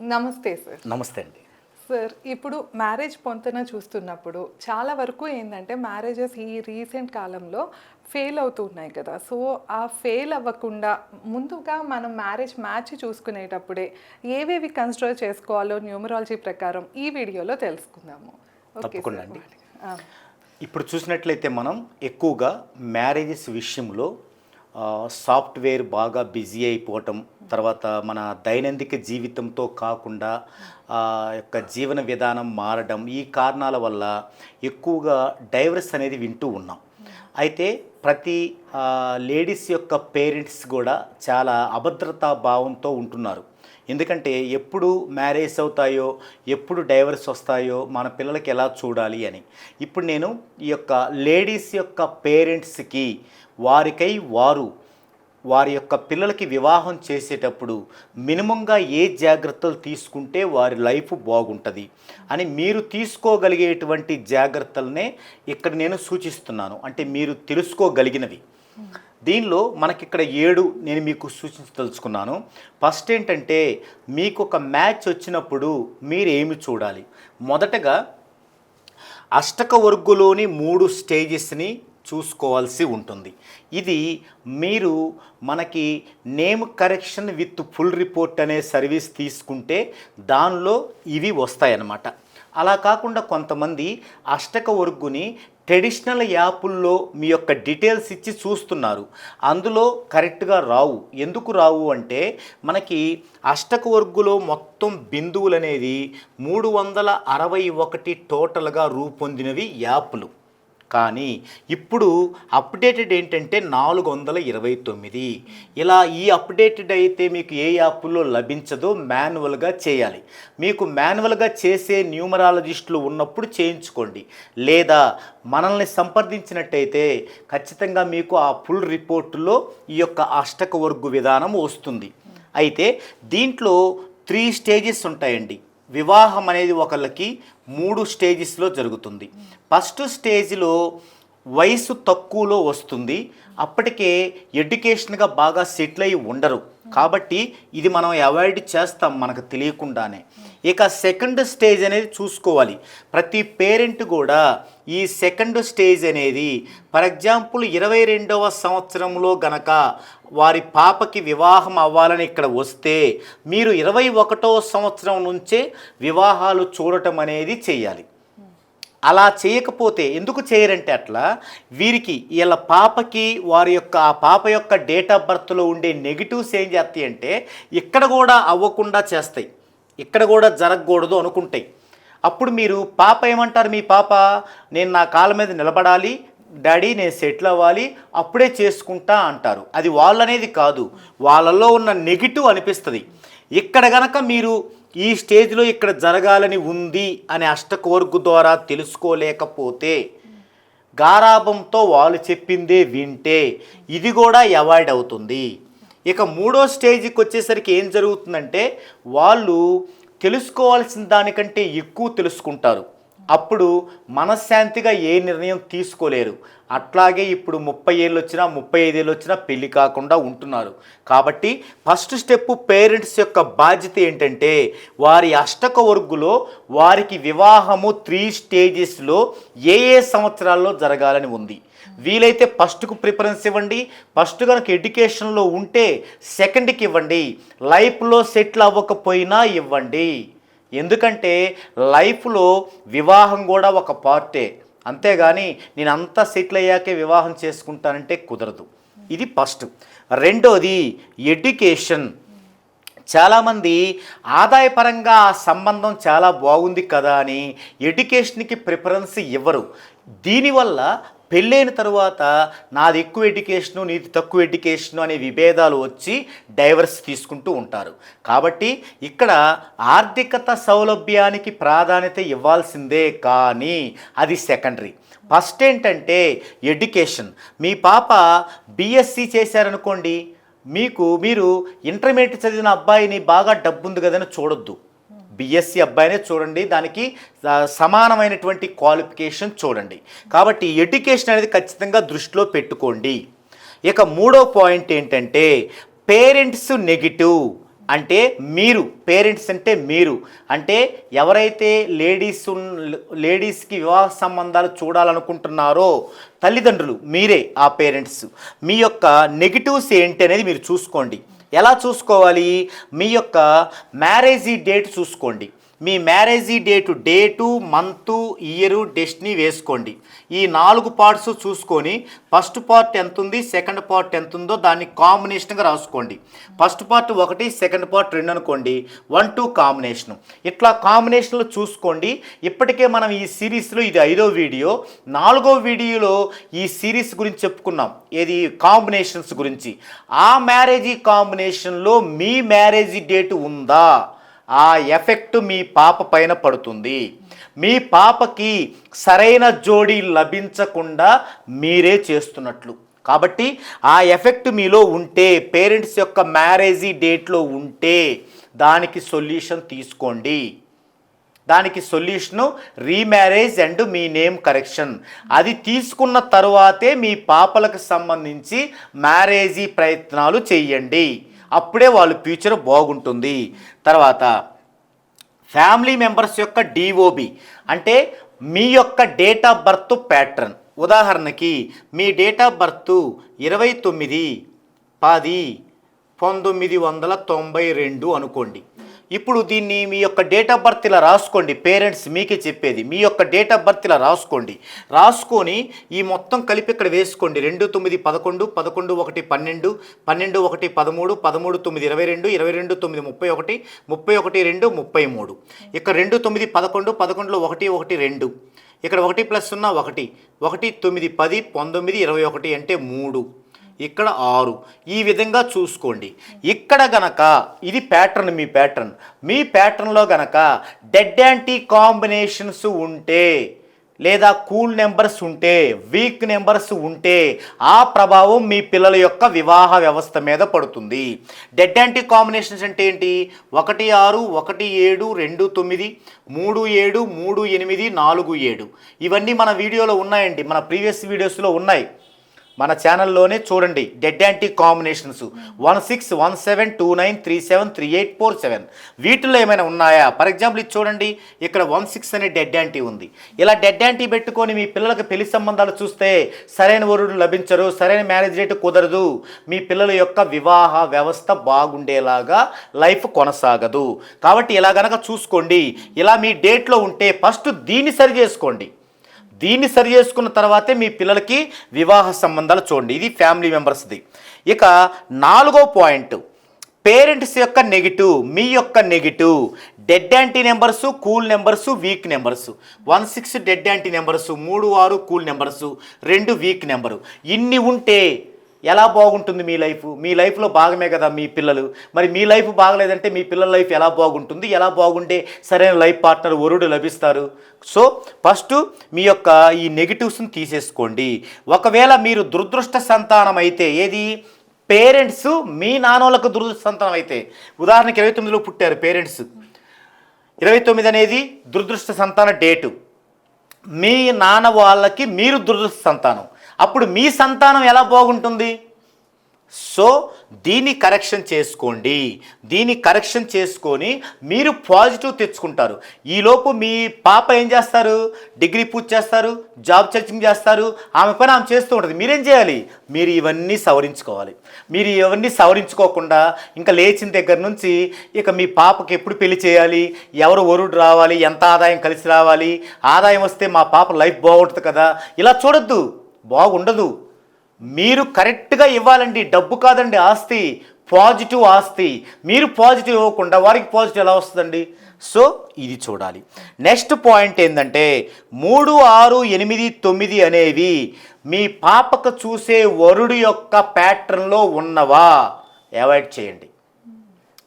నమస్తే సార్ నమస్తే అండి. సార్ ఇప్పుడు మ్యారేజ్ పొంతన చూస్తున్నప్పుడు చాలా వరకు ఏంటంటే మ్యారేజెస్ ఈ రీసెంట్ కాలంలో ఫెయిల్ అవుతున్నాయి కదా. సో ఆ ఫెయిల్ అవ్వకుండా ముందుగా మనం మ్యారేజ్ మ్యాచ్ చూసుకునేటప్పుడే ఏవేవి కన్సిడర్ చేసుకోవాలో న్యూమరాలజీ ప్రకారం ఈ వీడియోలో తెలుసుకుందాము. తప్పకుండా. అండి. ఇప్పుడు చూసినట్లయితే మనం ఎక్కువగా మ్యారేజెస్ విషయంలో సాఫ్ట్వేర్ బాగా బిజీ అయిపోవటం తర్వాత మన దైనందిక జీవితంతో కాకుండా యొక్క జీవన విధానం మారడం ఈ కారణాల వల్ల ఎక్కువగా డైవర్స్ అనేది వింటూ ఉన్నాం. అయితే ప్రతి లేడీస్ యొక్క పేరెంట్స్ కూడా చాలా అభద్రతా భావంతో ఉంటున్నారు. ఎందుకంటే ఎప్పుడు మ్యారేజ్ అవుతాయో ఎప్పుడు డైవర్స్ వస్తాయో మన పిల్లలకి ఎలా చూడాలి అని. ఇప్పుడు నేను ఈ యొక్క లేడీస్ యొక్క పేరెంట్స్కి వారికై వారు వారి యొక్క పిల్లలకి వివాహం చేసేటప్పుడు మినిమంగా ఏ జాగ్రత్తలు తీసుకుంటే వారి లైఫ్ బాగుంటుంది అని మీరు తీసుకోగలిగేటువంటి జాగ్రత్తలనే ఇక్కడ నేను సూచిస్తున్నాను. అంటే మీరు తెలుసుకోగలిగినవి. దీనిలో మనకి ఇక్కడ ఏడు నేను మీకు సూచించదలుచుకున్నాను ఫస్ట్ ఏంటంటే మీకు ఒక మ్యాచ్ వచ్చినప్పుడు మీరు ఏమి చూడాలి? మొదటగా అష్టక వర్గులోని మూడు స్టేజెస్ని చూసుకోవాల్సి ఉంటుంది. ఇది మీరు మనకి name correction with full report అనే సర్వీస్ తీసుకుంటే దానిలో ఇవి వస్తాయన్నమాట. అలా కాకుండా కొంతమంది అష్టక వర్గుని ట్రెడిషనల్ యాపుల్లో మీ యొక్క డీటెయిల్స్ ఇచ్చి చూస్తున్నారు. అందులో కరెక్ట్గా రావు. ఎందుకు రావు అంటే మనకి అష్టక వర్గులో మొత్తం బిందువులు అనేది మూడు వందల అరవై ఒకటి టోటల్గా రూపొందినవి యాప్లు. కానీ ఇప్పుడు అప్డేటెడ్ ఏంటంటే నాలుగు వందల ఇరవై తొమ్మిది. ఇలా ఈ అప్డేటెడ్ అయితే మీకు ఏ యాప్లో లభించదో మాన్యువల్గా చేయాలి. మీకు మాన్యువల్గా చేసే న్యూమరాలజిస్టులు ఉన్నప్పుడు చేయించుకోండి. లేదా మనల్ని సంప్రదించినట్టయితే ఖచ్చితంగా మీకు ఆ ఫుల్ రిపోర్టులో ఈ యొక్క అష్టక వర్గు విధానం వస్తుంది. అయితే దీంట్లో త్రీ స్టేజెస్ ఉంటాయండి. వివాహం అనేది ఒకళ్ళకి మూడు స్టేజెస్లో జరుగుతుంది. ఫస్ట్ స్టేజ్లో వయసు తక్కువలో వస్తుంది. అప్పటికే ఎడ్యుకేషన్గా బాగా సెటిల్ అయి ఉండరు. కాబట్టి ఇది మనం అవాయిడ్ చేస్తాం మనకు తెలియకుండానే. ఇక సెకండ్ స్టేజ్ అనేది చూసుకోవాలి. ప్రతి పేరెంట్ కూడా ఈ సెకండ్ స్టేజ్ అనేది ఫర్ ఎగ్జాంపుల్ ఇరవై రెండవ సంవత్సరంలో గనక వారి పాపకి వివాహం అవ్వాలని ఇక్కడ వస్తే మీరు ఇరవై ఒకటో సంవత్సరం నుంచే వివాహాలు చూడటం అనేది చేయాలి. అలా చేయకపోతే ఎందుకు చేయరంటే అట్లా వీరికి వీళ్ళ పాపకి వారి యొక్క ఆ పాప యొక్క డేట్ ఆఫ్ బర్త్లో ఉండే నెగిటివ్స్ ఏం చేస్తాయి అంటే ఇక్కడ కూడా అవ్వకుండా చేస్తాయి. ఇక్కడ కూడా జరగకూడదు అనుకుంటాయి. అప్పుడు మీరు పాప ఏమంటారు మీ పాప? నేను నా కాళ్ళ మీద నిలబడాలి డాడీ నేను సెటిల్ అవ్వాలి అప్పుడే చేసుకుంటా అంటారు. అది వాళ్ళనేది కాదు వాళ్ళలో ఉన్న నెగిటివ్ అనిపిస్తుంది. ఇక్కడ గనక మీరు ఈ స్టేజ్లో ఇక్కడ జరగాలని ఉంది అనే అష్టకోర్గు ద్వారా తెలుసుకోలేకపోతే గారాభంతో వాళ్ళు చెప్పిందే వింటే ఇది కూడా అవాయిడ్ అవుతుంది. ఇక మూడో స్టేజ్కి వచ్చేసరికి ఏం జరుగుతుందంటే వాళ్ళు తెలుసుకోవాల్సిన దానికంటే ఎక్కువ తెలుసుకుంటారు. అప్పుడు మనశ్శాంతిగా ఏ నిర్ణయం తీసుకోలేరు. అట్లాగే ఇప్పుడు ముప్పై ఏళ్ళు వచ్చినా ముప్పై ఐదేళ్ళు వచ్చినా పెళ్ళి కాకుండా ఉంటున్నారు. కాబట్టి ఫస్ట్ స్టెప్ పేరెంట్స్ యొక్క బాధ్యత ఏంటంటే వారి అష్టక వర్గులో వారికి వివాహము త్రీ స్టేజెస్లో ఏ ఏ సంవత్సరాల్లో జరగాలని ఉంది. వీలైతే ఫస్ట్కు ప్రిఫరెన్స్ ఇవ్వండి. ఫస్ట్ కనుక ఎడ్యుకేషన్లో ఉంటే సెకండ్కి ఇవ్వండి. లైఫ్లో సెటిల్ అవ్వకపోయినా ఇవ్వండి. ఎందుకంటే లైఫ్లో వివాహం కూడా ఒక పార్టే. అంతేగాని నేను అంతా సెటిల్ అయ్యాకే వివాహం చేసుకుంటానంటే కుదరదు. ఇది ఫస్ట్. రెండోది ఎడ్యుకేషన్. చాలామంది ఆదాయపరంగా ఆ సంబంధం చాలా బాగుంది కదా అని ఎడ్యుకేషన్కి ప్రిఫరెన్స్ ఇవ్వరు. దీనివల్ల పెళ్ళైన తరువాత నాది ఎక్కువ ఎడ్యుకేషను నీది తక్కువ ఎడ్యుకేషను అనే విభేదాలు వచ్చి డైవర్స్ తీసుకుంటూ ఉంటారు. కాబట్టి ఇక్కడ ఆర్థికత సౌలభ్యానికి ప్రాధాన్యత ఇవ్వాల్సిందే కానీ అది సెకండరీ. ఫస్ట్ ఏంటంటే ఎడ్యుకేషన్. మీ పాప బీఎస్సీ చేశారనుకోండి మీకు మీరు ఇంటర్మీడియట్ చదివిన అబ్బాయిని బాగా డబ్బుంది కదని చూడొద్దు. బిఎస్సి అబ్బాయినే చూడండి. దానికి సమానమైనటువంటి క్వాలిఫికేషన్ చూడండి. కాబట్టి ఎడ్యుకేషన్ అనేది ఖచ్చితంగా దృష్టిలో పెట్టుకోండి. ఇక మూడో పాయింట్ ఏంటంటే పేరెంట్స్ నెగిటివ్ అంటే మీరు పేరెంట్స్ అంటే మీరు. అంటే ఎవరైతే లేడీస్ లేడీస్కి వివాహ సంబంధాలు చూడాలనుకుంటున్నారో తల్లిదండ్రులు మీరే ఆ పేరెంట్స్. మీ యొక్క నెగిటివ్స్ ఏంటి అనేది మీరు చూసుకోండి. ఎలా చూసుకోవాలి? మీ యొక్క మ్యారేజీ డేట్ చూసుకోండి. మీ marriage date date month year destiny వేసుకోండి. ఈ నాలుగు పార్ట్స్ చూసుకొని ఫస్ట్ పార్ట్ ఎంత ఉంది సెకండ్ పార్ట్ ఎంత ఉందో దాన్ని కాంబినేషన్గా రాసుకోండి. ఫస్ట్ పార్ట్ ఒకటి సెకండ్ పార్ట్ రెండు అనుకోండి. One two combination. ఇట్లా కాంబినేషన్లో చూసుకోండి. ఇప్పటికే మనం ఈ సిరీస్లో ఇది ఐదో వీడియో. నాలుగో వీడియోలో ఈ సిరీస్ గురించి చెప్పుకున్నాం. ఏది? కాంబినేషన్స్ గురించి. ఆ మ్యారేజీ కాంబినేషన్లో మీ మ్యారేజీ డేట్ ఉందా? ఆ ఎఫెక్ట్ మీ పాప పైన పడుతుంది. మీ పాపకి సరైన జోడి లభించకుండా మీరే చేస్తున్నట్లు. కాబట్టి ఆ ఎఫెక్ట్ మీలో ఉంటే పేరెంట్స్ యొక్క మ్యారేజీ డేట్లో ఉంటే దానికి సొల్యూషన్ తీసుకోండి. దానికి సొల్యూషను రీమ్యారేజ్ అండ్ మీ నేమ్ కరెక్షన్. అది తీసుకున్న తరువాతే మీ పాపలకు సంబంధించి మ్యారేజీ ప్రయత్నాలు చేయండి. అప్పుడే వాళ్ళ ఫ్యూచర్ బాగుంటుంది. తర్వాత ఫ్యామిలీ మెంబర్స్ యొక్క డిఓబి అంటే మీ యొక్క డేట్ ఆఫ్ బర్త్ ప్యాటర్న్. ఉదాహరణకి మీ డేట్ ఆఫ్ బర్త్ ఇరవై తొమ్మిది పది పంతొమ్మిది వందల తొంభై రెండు అనుకోండి. ఇప్పుడు దీన్ని మీ యొక్క డేట్ ఆఫ్ బర్త్ ఇలా రాసుకోండి. పేరెంట్స్ మీకే చెప్పేది. మీ యొక్క డేట్ ఆఫ్ బర్త్ ఇలా రాసుకోండి. రాసుకొని ఈ మొత్తం కలిపి ఇక్కడ వేసుకోండి. రెండు తొమ్మిది పదకొండు పదకొండు ఒకటి పన్నెండు పన్నెండు ఒకటి పదమూడు పదమూడు తొమ్మిది ఇరవై రెండు ఇరవై రెండు తొమ్మిది ముప్పై ఒకటి ముప్పై ఒకటి రెండు ముప్పై మూడు. ఇక్కడ రెండు తొమ్మిది పదకొండు పదకొండులో ఒకటి ఒకటి రెండు. ఇక్కడ ఒకటి ప్లస్ సున్నా ఒకటి. ఒకటి తొమ్మిది పది పంతొమ్మిది ఇరవై ఒకటి అంటే మూడు. ఇక్కడ ఆరు. ఈ విధంగా చూసుకోండి. ఇక్కడ గనక ఇది ప్యాటర్న్ మీ ప్యాటర్న్ మీ ప్యాటర్న్లో గనక డెడ్ యాంటీ కాంబినేషన్స్ ఉంటే లేదా కూల్ నెంబర్స్ ఉంటే వీక్ నెంబర్స్ ఉంటే ఆ ప్రభావం మీ పిల్లల యొక్క వివాహ వ్యవస్థ మీద పడుతుంది. డెడ్ యాంటీ కాంబినేషన్స్ అంటే ఏంటి? ఒకటి ఆరు ఒకటి ఏడు రెండు తొమ్మిది మూడు ఏడు మూడు ఎనిమిది నాలుగు ఏడు. ఇవన్నీ మన వీడియోలో ఉన్నాయండి. మన ప్రీవియస్ వీడియోస్లో ఉన్నాయి. మన ఛానల్లోనే చూడండి. Dead anti combinations one six one seven two nine three seven three eight four seven వీటిలో ఏమైనా ఉన్నాయా? ఫర్ ఎగ్జాంపుల్ ఇది చూడండి. ఇక్కడ వన్ సిక్స్ అనే డెడ్ యాంటీ ఉంది. ఇలా డెడ్ యాంటీ పెట్టుకొని మీ పిల్లలకు పెళ్ళి సంబంధాలు చూస్తే సరైన వరుడు లభించరు సరైన మ్యారేజ్ రేటు కుదరదు. మీ పిల్లల యొక్క వివాహ వ్యవస్థ బాగుండేలాగా లైఫ్ కొనసాగదు. కాబట్టి ఇలా గనక చూసుకోండి. ఇలా మీ డేట్లో ఉంటే ఫస్ట్ దీన్ని సరి చేసుకోండి. దీన్ని సరి చేసుకున్న తర్వాతే మీ పిల్లలకి వివాహ సంబంధాలు చూడండి. ఇది ఫ్యామిలీ మెంబర్స్ది ఇక నాలుగో పాయింట్ పేరెంట్స్ యొక్క నెగిటివ్ మీ యొక్క negative dead anti numbers cool numbers weak numbers one six dead anti numbers మూడు ఆరు కూల్ నెంబర్సు రెండు వీక్ నెంబరు ఇన్ని ఉంటే ఎలా బాగుంటుంది మీ లైఫ్? మీ లైఫ్లో భాగమే కదా మీ పిల్లలు. మరి మీ లైఫ్ బాగలేదంటే మీ పిల్లల లైఫ్ ఎలా బాగుంటుంది? ఎలా బాగుంటే సరైన లైఫ్ పార్ట్నర్ వరుడు లభిస్తారు? సో ఫస్ట్ మీ యొక్క ఈ నెగిటివ్స్ని తీసేసుకోండి. ఒకవేళ మీరు దురదృష్ట సంతానం అయితే ఏది? పేరెంట్స్ మీ నాన్నోళ్ళకు దురదృష్ట సంతానం అయితే. ఉదాహరణకి ఇరవై తొమ్మిదిలో పుట్టారు పేరెంట్స్. ఇరవై తొమ్మిది అనేది దురదృష్ట సంతాన డేటు. మీ నాన్న వాళ్ళకి మీరు దురదృష్ట సంతానం. అప్పుడు మీ సంతానం ఎలా బాగుంటుంది? సో దీన్ని కరెక్షన్ చేసుకోండి. దీన్ని కరెక్షన్ చేసుకొని మీరు పాజిటివ్ తెచ్చుకుంటారు. ఈలోపు మీ పాప ఏం చేస్తారు? డిగ్రీ పూర్తి చేస్తారు జాబ్ సెర్చింగ్ చేస్తారు ఆమె పని ఆమె చేస్తూ ఉంటుంది. మీరేం చేయాలి? మీరు ఇవన్నీ సవరించుకోవాలి. మీరు ఇవన్నీ సవరించుకోకుండా ఇంకా లేచిన దగ్గర నుంచి ఇక మీ పాపకి ఎప్పుడు పెళ్ళి చేయాలి? ఎవరు వరుడు రావాలి? ఎంత ఆదాయం కలిసి రావాలి? ఆదాయం వస్తే మా పాప లైఫ్ బాగుంటుంది కదా? ఇలా చూడొద్దు. బాగుండదు. మీరు కరెక్ట్గా ఇవ్వాలండి. డబ్బు కాదండి ఆస్తి. పాజిటివ్ ఆస్తి. మీరు పాజిటివ్ ఇవ్వకుండా వారికి పాజిటివ్ ఎలా వస్తుందండి? సో ఇది చూడాలి. నెక్స్ట్ పాయింట్ ఏంటంటే మూడు ఆరు ఎనిమిది తొమ్మిది అనేవి మీ పాపకు చూసే వరుడు యొక్క ప్యాటర్న్లో ఉన్నవా? అవాయిడ్ చేయండి.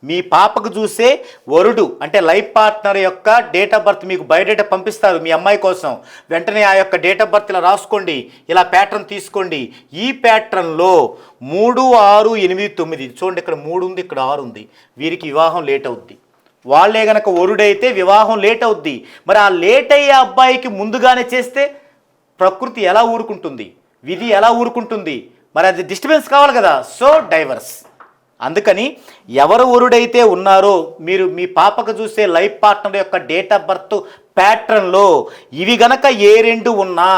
మీ పాపకు చూసే వరుడు అంటే లైఫ్ పార్ట్నర్ యొక్క డేట్ ఆఫ్ బర్త్ మీకు బయోడేటా పంపిస్తారు మీ అమ్మాయి కోసం. వెంటనే ఆ యొక్క డేట్ ఆఫ్ బర్త్ ఇలా రాసుకోండి. ఇలా ప్యాటర్న్ తీసుకోండి. ఈ ప్యాటర్న్లో మూడు ఆరు ఎనిమిది తొమ్మిది. చూడండి ఇక్కడ మూడు ఉంది ఇక్కడ ఆరు ఉంది. వీరికి వివాహం లేట్ అవుద్ది. వాళ్ళే గనక వరుడైతే వివాహం లేట్ అవుద్ది. మరి ఆ లేట్ అయ్యే అబ్బాయికి ముందుగానే చేస్తే ప్రకృతి ఎలా ఊరుకుంటుంది? విధి ఎలా ఊరుకుంటుంది? మరి అది డిస్టర్బెన్స్ కావాలి కదా. So divorce. అందుకని ఎవరు ఊరుడైతే ఉన్నారో మీరు మీ పాపకు చూసే లైఫ్ పార్ట్నర్ యొక్క డేట్ ఆఫ్ బర్త్ ప్యాటర్న్లో ఇవి గనక ఏ రెండు ఉన్నా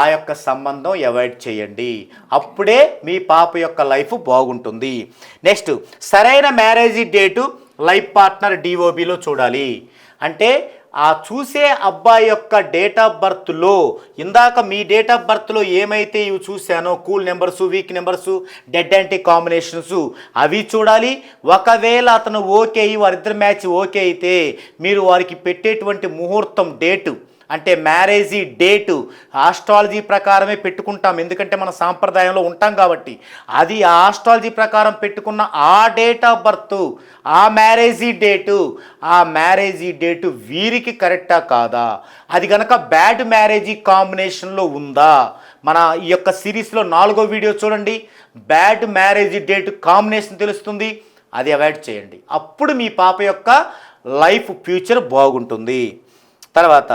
ఆ యొక్క సంబంధం అవాయిడ్ చేయండి. అప్పుడే మీ పాప యొక్క లైఫ్ బాగుంటుంది. నెక్స్ట్ సరైన మ్యారేజ్ డేటు లైఫ్ పార్ట్నర్ డిఓబిలో చూడాలి. అంటే ఆ చూసే అబ్బాయి యొక్క డేట్ ఆఫ్ బర్త్లో ఇందాక మీ డేట్ ఆఫ్ బర్త్లో ఏమైతే ఇవి చూశానో cool numbers weak numbers dead anti combinations అవి చూడాలి. ఒకవేళ అతను ఓకే అయ్యి వారిద్దరు మ్యాచ్ ఓకే అయితే మీరు వారికి పెట్టేటువంటి ముహూర్తం డేటు అంటే మ్యారేజీ డేటు ఆస్ట్రాలజీ ప్రకారమే పెట్టుకుంటాం. ఎందుకంటే మన సాంప్రదాయంలో ఉంటాం కాబట్టి. అది ఆ ఆస్ట్రాలజీ ప్రకారం పెట్టుకున్న ఆ డేట్ ఆఫ్ బర్త్ ఆ మ్యారేజీ డేటు ఆ మ్యారేజీ డేటు వీరికి కరెక్టా కాదా? అది కనుక బ్యాడ్ మ్యారేజీ కాంబినేషన్లో ఉందా? మన ఈ యొక్క సిరీస్లో నాలుగో వీడియో చూడండి. బ్యాడ్ మ్యారేజ్ డేట్ కాంబినేషన్ తెలుస్తుంది. అది అవాయిడ్ చేయండి. అప్పుడు మీ పాప యొక్క లైఫ్ ఫ్యూచర్ బాగుంటుంది. తర్వాత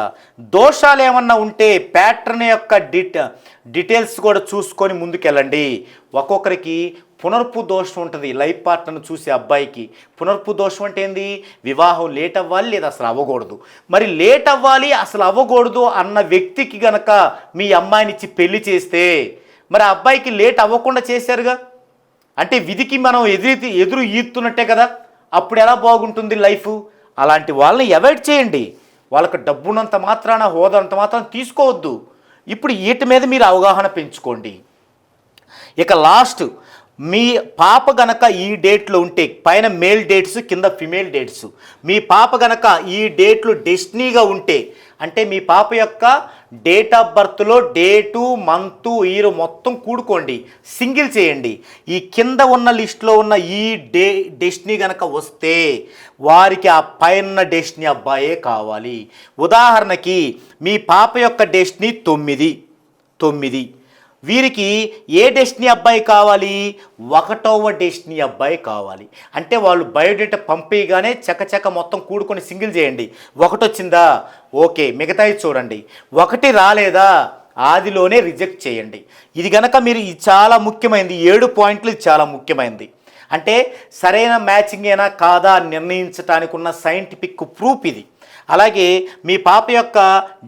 దోషాలు ఏమన్నా ఉంటే ప్యాటర్న్ యొక్క డిట డీటెయిల్స్ కూడా చూసుకొని ముందుకెళ్ళండి. ఒక్కొక్కరికి పునర్పు దోషం ఉంటుంది. లైఫ్ పార్ట్నర్ను చూసే అబ్బాయికి పునర్పు దోషం అంటే ఏంది? వివాహం లేట్ అవ్వాలి లేదా అసలు అవ్వకూడదు. మరి లేట్ అవ్వాలి అసలు అవ్వకూడదు అన్న వ్యక్తికి గనక మీ అమ్మాయిని ఇచ్చి పెళ్ళి చేస్తే మరి ఆ అబ్బాయికి లేట్ అవ్వకుండా చేశారుగా? అంటే విధికి మనం ఎదురు ఎదురు ఈత్తున్నట్టే కదా? అప్పుడు ఎలా బాగుంటుంది లైఫ్? అలాంటి వాళ్ళని అవాయిడ్ చేయండి. వాళ్ళకి డబ్బున్నంత మాత్రాన హోదంత మాత్రం తీసుకోవద్దు. ఇప్పుడు వీటి మీద మీరు అవగాహన పెంచుకోండి. ఇక లాస్ట్ మీ పాప గనక ఈ డేట్లో ఉంటే పైన మేల్ డేట్స్ కింద ఫిమేల్ డేట్స్. మీ పాప గనక ఈ డేట్లు డెస్టినీగా ఉంటే అంటే మీ పాప యొక్క డేట్ ఆఫ్ బర్త్లో డేటు మంత్ ఇయర్ మొత్తం కూడుకోండి. సింగిల్ చేయండి. ఈ కింద ఉన్న లిస్ట్లో ఉన్న ఈ డే డెస్టినీ కనుక వస్తే వారికి ఆ పైన డెస్టినీ అబ్బాయే కావాలి. ఉదాహరణకి మీ పాప యొక్క డెస్టినీ తొమ్మిది. తొమ్మిది. వీరికి ఏ డెస్టినీ అబ్బాయి కావాలి? ఒకటవ డెస్టినీ అబ్బాయి కావాలి. అంటే వాళ్ళు బయోడేటా పంపేయగానే చకచక మొత్తం కూడుకొని సింగిల్ చేయండి. ఒకటి వచ్చిందా ఓకే. మిగతాయి చూడండి. ఒకటి రాలేదా? ఆదిలోనే రిజెక్ట్ చేయండి. ఇది గనక మీరు ఇది చాలా ముఖ్యమైనది ఏడు పాయింట్లు ఇది చాలా ముఖ్యమైనది అంటే సరైన మ్యాచింగ్ అయినా కాదా అని నిర్ణయించడానికి ఉన్న సైంటిఫిక్ ప్రూఫ్ ఇది. అలాగే మీ పాప యొక్క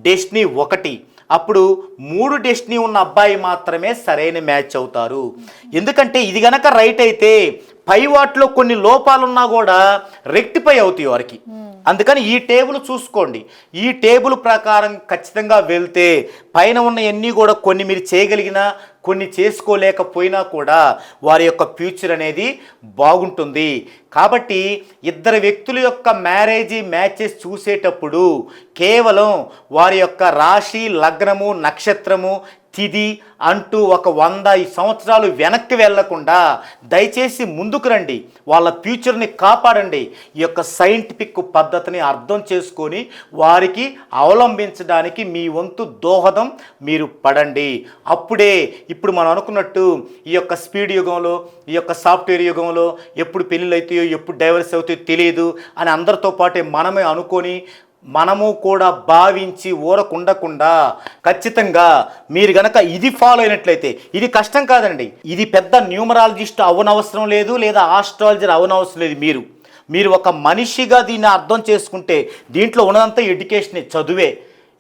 డెస్టినీ ఒకటి. అప్పుడు మూడు డెస్టినీ ఉన్న అబ్బాయి మాత్రమే సరైన మ్యాచ్ అవుతారు. ఎందుకంటే ఇది గనక రైట్ అయితే పై వాటిలో కొన్ని లోపాలున్నా కూడా రెక్టిఫై అవుతాయి వారికి. అందుకని ఈ టేబుల్ చూసుకోండి. ఈ టేబుల్ ప్రకారం ఖచ్చితంగా వెళ్తే పైన ఉన్నవన్నీ కూడా కొన్ని మీరు చేయగలిగినా కొన్ని చేసుకోలేకపోయినా కూడా వారి యొక్క ఫ్యూచర్ అనేది బాగుంటుంది. కాబట్టి ఇద్దరు వ్యక్తుల యొక్క మ్యారేజీ మ్యాచెస్ చూసేటప్పుడు కేవలం వారి యొక్క రాశి లగ్నము నక్షత్రము తిది అంటూ ఒక వంద ఈ సంవత్సరాలు వెనక్కి వెళ్ళకుండా దయచేసి ముందుకు రండి. వాళ్ళ ఫ్యూచర్ని కాపాడండి. ఈ యొక్క సైంటిఫిక్ పద్ధతిని అర్థం చేసుకొని వారికి అవలంబించడానికి మీ వంతు దోహదం మీరు పడండి. అప్పుడే ఇప్పుడు మనం అనుకున్నట్టు ఈ యొక్క స్పీడ్ యుగంలో ఈ యొక్క సాఫ్ట్వేర్ యుగంలో ఎప్పుడు పెళ్ళిళ్ళు అవుతాయో ఎప్పుడు డైవర్స్ అవుతాయో తెలియదు అని అందరితో పాటే మనమే అనుకొని మనము కూడా భావించి ఊరకుండకుండా ఖచ్చితంగా మీరు గనక ఇది ఫాలో అయినట్లయితే ఇది కష్టం కాదండి. ఇది పెద్ద న్యూమరాలజిస్ట్ అవనవసరం లేదు లేదా ఆస్ట్రాలజర్ అవనవసరం లేదు మీరు. మీరు ఒక మనిషిగా దీన్ని అర్థం చేసుకుంటే దీంట్లో ఉన్నదంతా ఎడ్యుకేషనే చదువే.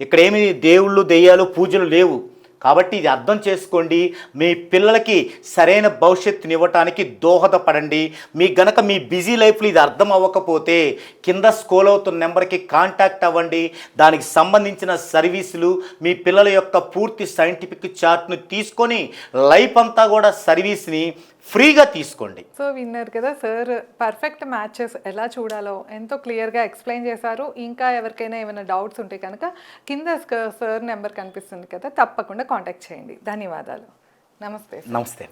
ఇక్కడ ఏమి దేవుళ్ళు దెయ్యాలు పూజలు లేవు. కాబట్టి ఇది అర్థం చేసుకోండి మీ పిల్లలకి సరైన భవిష్యత్తుని ఇవ్వటానికి దోహదపడండి. మీ గనక మీ బిజీ లైఫ్లో ఇది అర్థం అవ్వకపోతే కింద స్కోల్ అవుతున్న నెంబర్కి కాంటాక్ట్ అవ్వండి. దానికి సంబంధించిన సర్వీసులు మీ పిల్లల యొక్క పూర్తి సైంటిఫిక్ చార్ట్ను తీసుకొని లైఫ్ అంతా కూడా సర్వీస్ని ఫ్రీగా తీసుకోండి. సో విన్నారు కదా సార్ పర్ఫెక్ట్ మ్యాచెస్ ఎలా చూడాలో ఎంతో క్లియర్గా ఎక్స్ప్లెయిన్ చేశారు. ఇంకా ఎవరికైనా ఏమైనా డౌట్స్ ఉంటే కనుక కింద సార్ నెంబర్ కనిపిస్తుంది కదా తప్పకుండా కాంటాక్ట్ చేయండి. ధన్యవాదాలు. నమస్తే నమస్తే